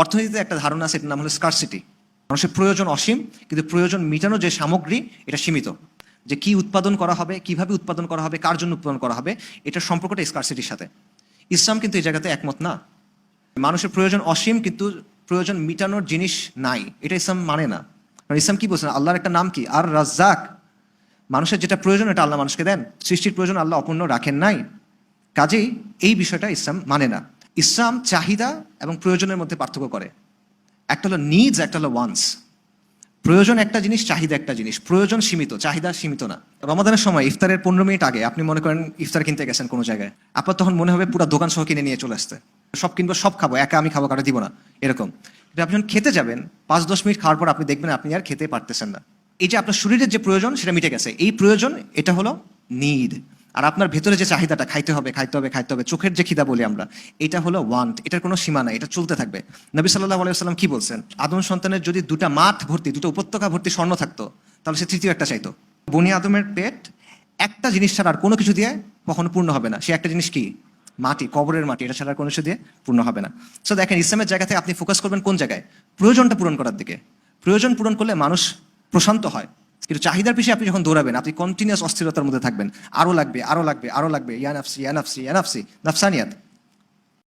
অর্থনীতিতে একটা ধারণা আছে, এটার নাম হলো স্কারসিটি মানুষের প্রয়োজন অসীম, কিন্তু প্রয়োজন মেটানো যে সামগ্রী, এটা সীমিত। যে কি উৎপাদন করা হবে, কীভাবে উৎপাদন করা হবে, কার জন্য উৎপাদন করা হবে, এটার সম্পর্কটা স্কারসিটির সাথে। ইসলাম কিন্তু এই জায়গাতে একমত না। মানুষের প্রয়োজন অসীম, কিন্তু প্রয়োজন মিটানোর জিনিস নাই। এটা ইসলাম মানে না। কারণ ইসলাম কি বলছেন আল্লাহর একটা নাম কি? আর রাজ্জাক। মানুষের যেটা প্রয়োজন, এটা আল্লাহ মানুষকে দেন। সৃষ্টির প্রয়োজন আল্লাহ অপূর্ণ রাখেন নাই। কাজেই এই বিষয়টা ইসলাম মানে না। ইসলাম চাহিদা এবং প্রয়োজনের মধ্যে পার্থক্য করে। একটা হলো নিডস একটা হলো ওয়ান্স প্রয়োজন একটা জিনিস, চাহিদা একটা জিনিস। প্রয়োজন সীমিত, চাহিদা সীমিত না। রমাদানের সময় ইফতারের পনেরো মিনিট আগে আপনি মনে করেন ইফতার কিনতে গেছেন কোনো জায়গায়। আপনার তখন মনে হবে পুরো দোকান সহ কিনে নিয়ে চলে আসতে সব কিনবো, সব খাব, একা আমি খাব, কারও দিব না, এরকম। আপনি যখন খেতে যাবেন, পাঁচ দশ মিনিট খাওয়ার পর আপনি দেখবেন আপনি আর খেতে পারতেছেন না। এই যে আপনার শরীরের যে প্রয়োজন, সেটা মিটে গেছে। এই প্রয়োজন, এটা হলো নিড আর আপনার ভেতরে যে চাহিদাটা, খাইতে হবে খাইতে হবে খাইতে হবে, চোখের যে খিদা বলি আমরা, এটা হলো ওয়ান্ট এটার কোনো সীমা নাই, এটা চলতে থাকবে। নবী সাল্লাহ আলাইসাল্লাম কি বলছেন? আদম সন্তানের যদি দুটা মাঠ ভর্তি, দুটো উপত্যকা ভর্তি স্বর্ণ থাকতো, তাহলে সে তৃতীয় একটা চাইতো। বনি আদমের পেট একটা জিনিস ছাড়া আর কোনো কিছু দিয়ে কখনো পূর্ণ হবে না। সে একটা জিনিস কি? মাটি, কবরের মাটি, এটা ছাড়া কোনো কিছু দিয়ে পূর্ণ হবে না। সো দেখেন, ইসলামের জায়গা থেকে আপনি ফোকাস করবেন কোন জায়গায়? প্রয়োজনটা পূরণ করার দিকে। প্রয়োজন পূরণ করলে মানুষ প্রশান্ত হয়। কিন্তু চাহিদার পিছিয়ে আপনি যখন দৌড়াবেন, আপনি কন্টিনিউস অস্থিরতার মধ্যে থাকবেন। আরও লাগবে আরও লাগবে আরও লাগবে। ইয়ানাফসি ইয়ানাফসি ইয়ানাফসি, নাফসানিয়াত।